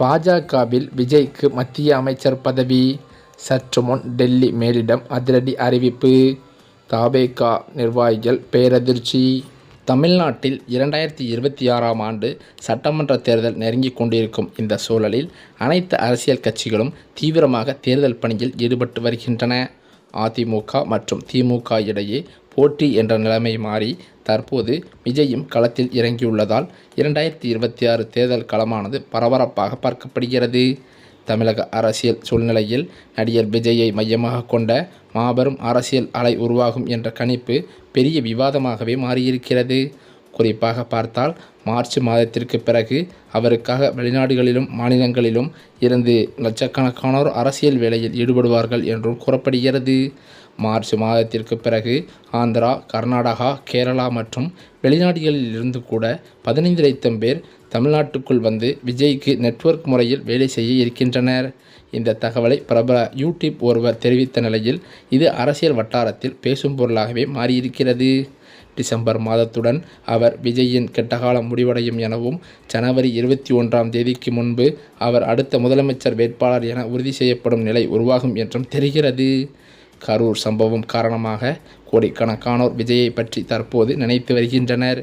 பாஜகவில் விஜய்க்கு மத்திய அமைச்சர் பதவி. சற்று முன் டெல்லி மேலிடம் அதிரடி அறிவிப்பு. தாபேகா நிர்வாகிகள் பேரதிர்ச்சி. தமிழ்நாட்டில் இரண்டாயிரத்தி இருபத்தி ஆறாம் ஆண்டு சட்டமன்ற தேர்தல் நெருங்கிக் கொண்டிருக்கும் இந்த சூழலில் அனைத்து அரசியல் கட்சிகளும் தீவிரமாக தேர்தல் பணியில் ஈடுபட்டு வருகின்றன. அதிமுக மற்றும் திமுக இடையே போட்டி என்ற நிலைமை மாறி தற்போது விஜயும் களத்தில் இறங்கியுள்ளதால் இரண்டாயிரத்தி இருபத்தி ஆறு தேர்தல் களமானது பரபரப்பாக பார்க்கப்படுகிறது. தமிழக அரசியல் சூழ்நிலையில் நடிகர் விஜயை மையமாக கொண்ட மாபெரும் அரசியல் அலை உருவாகும் என்ற கணிப்பு பெரிய விவாதமாகவே மாறியிருக்கிறது. குறிப்பாக பார்த்தால் மார்ச் மாதத்திற்கு பிறகு அவருக்காக வெளிநாடுகளிலும் மாநிலங்களிலும் இருந்து லட்சக்கணக்கானோர் அரசியல் வேலையில் ஈடுபடுவார்கள் என்றும் கூறப்படுகிறது. மார்ச் மாதத்திற்கு பிறகு ஆந்திரா கர்நாடகா கேரளா மற்றும் வெளிநாடுகளில் இருந்து கூட பதினைந்து லட்சம் பேர் தமிழ்நாட்டுக்குள் வந்து விஜய்க்கு நெட்வொர்க் முறையில் வேலை செய்ய இருக்கின்றனர். இந்த தகவலை பிரபல யூடியூப் ஒருவர் தெரிவித்த நிலையில் இது அரசியல் வட்டாரத்தில் பேசும் பொருளாகவே மாறியிருக்கிறது. டிசம்பர் மாதத்துடன் அவர் விஜயின் கெட்டகாலம் முடிவடையும் எனவும் ஜனவரி இருபத்தி ஒன்றாம் தேதிக்கு முன்பு அவர் அடுத்த முதலமைச்சர் வேட்பாளர் என உறுதி செய்யப்படும் நிலை உருவாகும் என்றும் தெரிகிறது. கரூர் சம்பவம் காரணமாக கோடிக்கணக்கானோர் விஜயை பற்றி தற்போது நினைத்து வருகின்றனர்.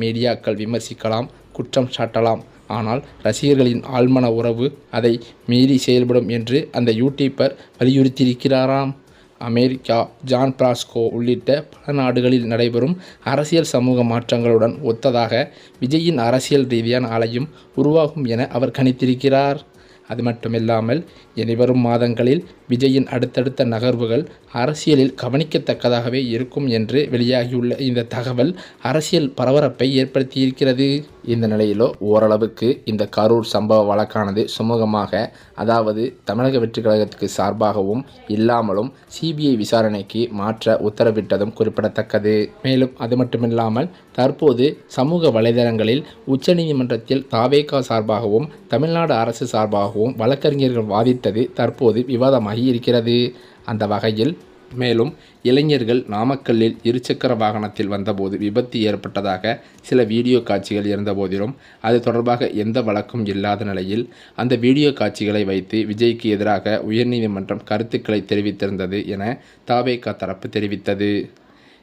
மீடியாக்கள் விமர்சிக்கலாம் குற்றம் சாட்டலாம். ஆனால் ரசிகர்களின் ஆழ்மன உறவு அதை மீறி செயல்படும் என்று அந்த யூடியூப்பர் வலியுறுத்தியிருக்கிறாராம். அமெரிக்கா ஜான் பிராஸ்கோ உள்ளிட்ட பல நாடுகளில் நடைபெறும் அரசியல் சமூக மாற்றங்களுடன் ஒத்ததாக விஜயின் அரசியல் ரீதியான அலையும் உருவாகும் என அவர் கணித்திருக்கிறார். அது மட்டுமில்லாமல் இனிவரும் மாதங்களில் விஜயின் அடுத்தடுத்த நகர்வுகள் அரசியலில் கவனிக்கத்தக்கதாகவே இருக்கும் என்று வெளியாகியுள்ள இந்த தகவல் அரசியல் பரபரப்பை ஏற்படுத்தியிருக்கிறது. இந்த நிலையிலோ ஓரளவுக்கு இந்த கரூர் சம்பவ வழக்கானது சுமூகமாக அதாவது தமிழக வெற்றி கழகத்துக்கு சார்பாகவும் இல்லாமலும் சிபிஐ விசாரணைக்கு மாற்ற உத்தரவிட்டதும் குறிப்பிடத்தக்கது. மேலும் அது மட்டுமில்லாமல் தற்போது சமூக வலைதளங்களில் உச்சநீதிமன்றத்தில் தாவேகா சார்பாகவும் தமிழ்நாடு அரசு சார்பாகவும் வழக்கறிஞர்கள் வாதித்தது தற்போது விவாதமாகி இருக்கிறது. அந்த வகையில் மேலும் இளைஞர்கள் நாமக்கல்லில் இருசக்கர வாகனத்தில் வந்தபோது விபத்து ஏற்பட்டதாக சில வீடியோ காட்சிகள் இருந்தபோதிலும் அது தொடர்பாக எந்த வழக்கும் இல்லாத நிலையில் அந்த வீடியோ காட்சிகளை வைத்து விஜய்க்கு எதிராக உயர்நீதிமன்றம் கருத்துக்களை தெரிவித்திருந்தது என தாவேகா தரப்பு தெரிவித்தது.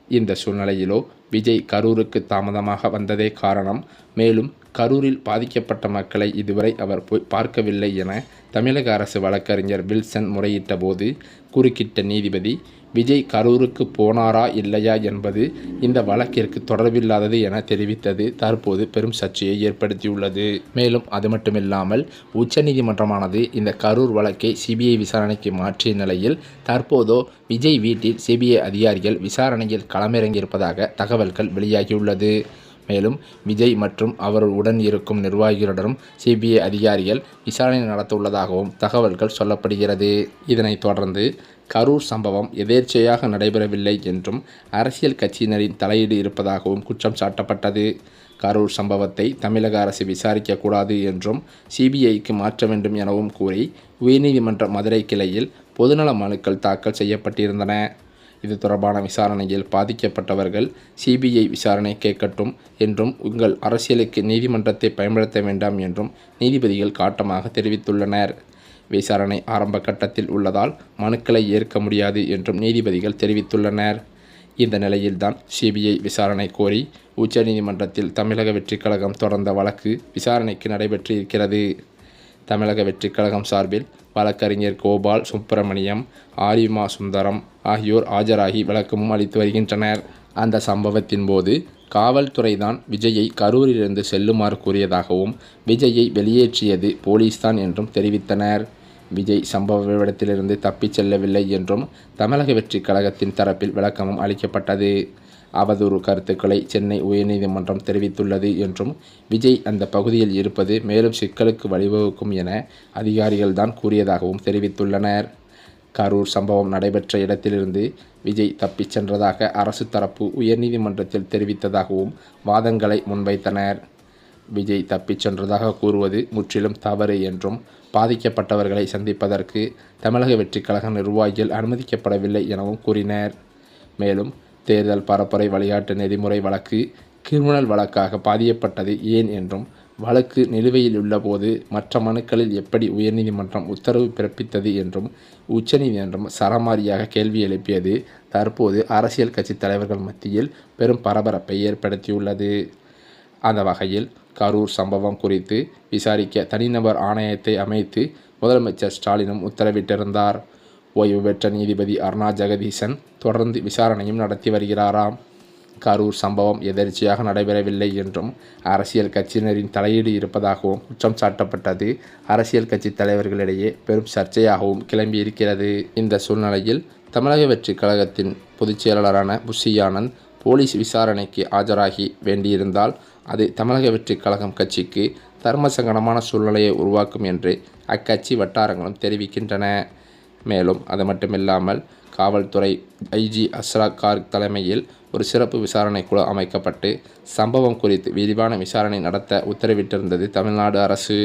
இந்த சூழ்நிலையிலோ விஜய் கரூருக்கு தாமதமாக வந்ததே காரணம். மேலும் கரூரில் பாதிக்கப்பட்ட மக்களை இதுவரை அவர் போய் பார்க்கவில்லை என தமிழக அரசு வழக்கறிஞர் வில்சன் முறையிட்ட போது குறுக்கிட்ட நீதிபதி விஜய் கரூருக்கு போனாரா இல்லையா என்பது இந்த வழக்கிற்கு தொடர்பில்லாதது என தெரிவித்தது. தற்போது பெரும் சர்ச்சையை ஏற்படுத்தியுள்ளது. மேலும் அது மட்டுமில்லாமல் உச்சநீதிமன்றமானது இந்த கரூர் வழக்கை சிபிஐ விசாரணைக்கு மாற்றிய நிலையில் தற்போதோ விஜய் வீட்டில் சிபிஐ அதிகாரிகள் விசாரணையில் களமிறங்கியிருப்பதாக தகவல்கள் வெளியாகியுள்ளது. மேலும் விஜய் மற்றும் அவர் உடன் இருக்கும் நிர்வாகிகளுடனும் சிபிஐ அதிகாரிகள் விசாரணை நடத்த உள்ளதாகவும் தகவல்கள் சொல்லப்படுகிறது. இதனைத் தொடர்ந்து கரூர் சம்பவம் எதேர்ச்சையாக நடைபெறவில்லை என்றும் அரசியல் கட்சியினரின் தலையீடு இருப்பதாகவும் குற்றம் சாட்டப்பட்டது. கரூர் சம்பவத்தை தமிழக அரசு விசாரிக்கக்கூடாது என்றும் சிபிஐக்கு மாற்ற வேண்டும் எனவும் கூறி உயர்நீதிமன்ற மதுரை கிளையில் பொதுநல மனுக்கள் தாக்கல் செய்யப்பட்டிருந்தன. இது தொடர்பான விசாரணையில் பாதிக்கப்பட்டவர்கள் சிபிஐ விசாரணை கேட்கட்டும் என்றும் உங்கள் அரசியலுக்கு நீதிமன்றத்தை பயன்படுத்த வேண்டாம் என்றும் நீதிபதிகள் காட்டமாக தெரிவித்துள்ளனர். விசாரணை ஆரம்ப கட்டத்தில் உள்ளதால் மனுக்களை ஏற்க முடியாது என்றும் நீதிபதிகள் தெரிவித்துள்ளனர். இந்த நிலையில்தான் சிபிஐ விசாரணை கோரி உச்சநீதிமன்றத்தில் தமிழக வெற்றிக் கழகம் தொடர்ந்த வழக்கு விசாரணைக்கு நடைபெற்று இருக்கிறது தமிழக வெற்றிக் கழகம் சார்பில் வழக்கறிஞர் கோபால் சுப்பிரமணியம் ஆரிமா சுந்தரம் ஆகியோர் ஆஜராகி விளக்கமும் அளித்து வருகின்றனர். அந்த சம்பவத்தின் போது காவல்துறைதான் விஜயை கரூரிலிருந்து செல்லுமாறு கூறியதாகவும் விஜயை வெளியேற்றியது போலீஸ்தான் என்றும் தெரிவித்தனர். விஜய் சம்பவ இடத்திலிருந்து தப்பிச் செல்லவில்லை என்றும் தமிழக வெற்றிக் கழகத்தின் தரப்பில் விளக்கமும் அளிக்கப்பட்டது. அவதூறு கருத்துக்களை சென்னை உயர்நீதிமன்றம் தெரிவித்துள்ளது என்றும் விஜய் அந்த பகுதியில் இருப்பது மேலும் சிக்கலுக்கு வழிவகுக்கும் என அதிகாரிகள்தான் கூறியதாகவும் தெரிவித்துள்ளனர். கரூர் சம்பவம் நடைபெற்ற இடத்திலிருந்து விஜய் தப்பிச் சென்றதாக அரசு தரப்பு உயர்நீதிமன்றத்தில் தெரிவித்ததாகவும் வாதங்களை முன்வைத்தனர். விஜய் தப்பிச் சென்றதாக கூறுவது முற்றிலும் தவறு என்றும் பாதிக்கப்பட்டவர்களை சந்திப்பதற்கு தமிழக வெற்றிக் கழக நிர்வாகிகள் அனுமதிக்கப்படவில்லை எனவும் கூறினர். மேலும் தேர்தல் பரப்புரை விளையாட்டு நெறிமுறை வழக்கு கிரிமினல் வழக்காக பாதியப்பட்டது ஏன் என்றும் வழக்கு நிலுவையில் உள்ளபோது மற்ற மனுக்களில் எப்படி உயர்நீதிமன்றம் உத்தரவு பிறப்பித்தது என்றும் உச்சநீதிமன்றம் சரமாரியாக கேள்வி எழுப்பியது தற்போது அரசியல் கட்சி தலைவர்கள் மத்தியில் பெரும் பரபரப்பை ஏற்படுத்தியுள்ளது. அந்த வகையில் கரூர் சம்பவம் குறித்து விசாரிக்க தனிநபர் ஆணையத்தை அமைத்து முதலமைச்சர் ஸ்டாலினும் உத்தரவிட்டிருந்தார். ஓய்வு பெற்ற நீதிபதி அருணா ஜெகதீசன் தொடர்ந்து விசாரணையும் நடத்தி வருகிறாராம். கரூர் சம்பவம் எதர்ச்சியாக நடைபெறவில்லை என்றும் அரசியல் கட்சியினரின் தலையீடு இருப்பதாகவும் குற்றம் சாட்டப்பட்டது. அரசியல் கட்சி தலைவர்களிடையே பெரும் சர்ச்சையாகவும் கிளம்பியிருக்கிறது. இந்த சூழ்நிலையில் தமிழக வெற்றி கழகத்தின் பொதுச் செயலாளரான புஷி ஆனந்த் போலீஸ் விசாரணைக்கு ஆஜராகி வேண்டியிருந்தால் அது தமிழக வெற்றி கழகம் கட்சிக்கு தர்மசங்கடமான சூழ்நிலையை உருவாக்கும் என்று அக்கட்சி வட்டாரங்களும் தெரிவிக்கின்றன. மேலும் அது மட்டுமில்லாமல் காவல்துறை ஐஜி அஸ்ரா கார்க் தலைமையில் ஒரு சிறப்பு விசாரணை குழு அமைக்கப்பட்டு சம்பவம் குறித்து விரிவான விசாரணை நடத்த உத்தரவிட்டிருந்தது தமிழ்நாடு அரசு.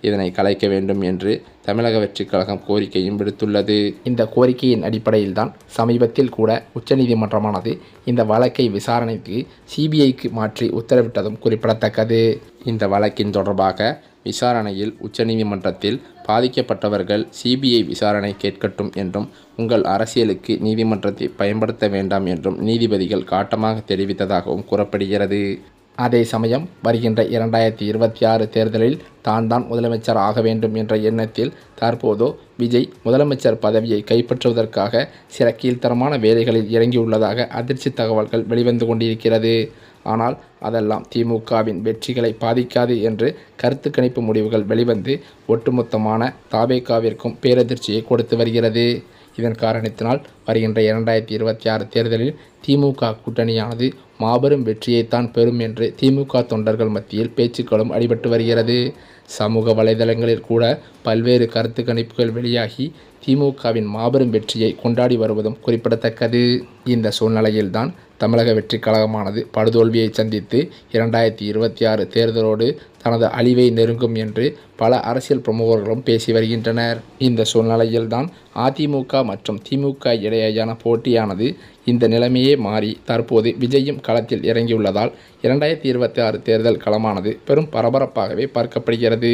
இதனை கலைக்க வேண்டும் என்று தமிழக வெற்றிக் கழகம் கோரிக்கையும் விடுத்துள்ளது. இந்த கோரிக்கையின் அடிப்படையில்தான் சமீபத்தில் கூட உச்சநீதிமன்றமானது இந்த வழக்கை விசாரணைக்கு சிபிஐக்கு மாற்றி உத்தரவிட்டதும் குறிப்பிடத்தக்கது. இந்த வழக்கின் தொடர்பாக விசாரணையில் உச்சநீதிமன்றத்தில் பாதிக்கப்பட்டவர்கள் சிபிஐ விசாரணை கேட்கட்டும் என்றும் உங்கள் அரசியலுக்கு நீதிமன்றத்தை பயன்படுத்த வேண்டாம் என்றும் நீதிபதிகள் காட்டமாக தெரிவித்ததாகவும் கூறப்படுகிறது. அதே சமயம் வருகின்ற இரண்டாயிரத்தி இருபத்தி ஆறு தேர்தலில் தான் தான் முதலமைச்சர் ஆக வேண்டும் என்ற எண்ணத்தில் தற்போதோ விஜய் முதலமைச்சர் பதவியை கைப்பற்றுவதற்காக சில கீழ்த்தரமான வேலைகளில் இறங்கியுள்ளதாக அதிர்ச்சி தகவல்கள் வெளிவந்து கொண்டிருக்கிறது. ஆனால் அதெல்லாம் திமுகவின் வெற்றிகளை பாதிக்காது என்று கருத்து கணிப்பு முடிவுகள் வெளிவந்து ஒட்டுமொத்தமான தாபேகாவிற்கும் பேரதிர்ச்சியை கொடுத்து வருகிறது. இதன் காரணத்தினால் வருகின்ற இரண்டாயிரத்தி இருபத்தி ஆறு தேர்தலில் திமுக கூட்டணியானது மாபெரும் வெற்றியைத்தான் பெறும் என்று திமுக தொண்டர்கள் மத்தியில் பேச்சுக்களும் அடிபட்டு வருகிறது. சமூக வலைதளங்களில் கூட பல்வேறு கருத்து கணிப்புகள் வெளியாகி திமுகவின் மாபெரும் வெற்றியை கொண்டாடி வருவதும் குறிப்பிடத்தக்கது. இந்த சூழ்நிலையில்தான் தமிழக வெற்றிக் கழகமானது படுதோல்வியை சந்தித்து இரண்டாயிரத்தி இருபத்தி ஆறு தேர்தலோடு தனது அழிவை நெருங்கும் என்று பல அரசியல் பிரமுகர்களும் பேசி வருகின்றனர். இந்த சூழ்நிலையில்தான் அதிமுக மற்றும் திமுக இடையேயான போட்டியானது இந்த நிலைமையே மாறி தற்போது விஜயும் களத்தில் இறங்கியுள்ளதால் இரண்டாயிரத்தி இருபத்தி ஆறு தேர்தல் களமானது பெரும் பரபரப்பாகவே பார்க்கப்படுகிறது.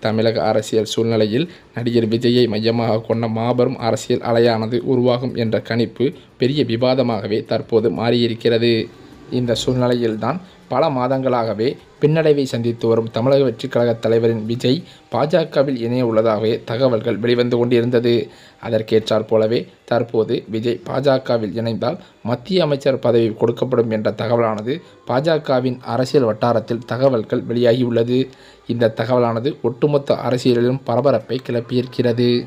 தமிழக அரசியல் சூழ்நிலையில் நடிகர் விஜயை மையமாக கொண்ட மாபெரும் அரசியல் அலையானது உருவாகும் என்ற கணிப்பு பெரிய விவாதமாகவே தற்போது மாறியிருக்கிறது. இந்த சூழ்நிலையில்தான் பல மாதங்களாகவே பின்னடைவை சந்தித்து வரும் தமிழக வெற்றிக் கழக தலைவரின் விஜய் பாஜகவில் இணைய உள்ளதாகவே தகவல்கள் வெளிவந்து கொண்டிருந்தது. அதற்கேற்றாற் போலவே தற்போது விஜய் பாஜகவில் இணைந்தால் மத்திய அமைச்சர் பதவி கொடுக்கப்படும் என்ற தகவலானது பாஜகவின் அரசியல் வட்டாரத்தில் தகவல்கள் வெளியாகியுள்ளது. இந்த தகவலானது ஒட்டுமொத்த அரசியலிலும் பரபரப்பை கிளப்பியிருக்கிறது.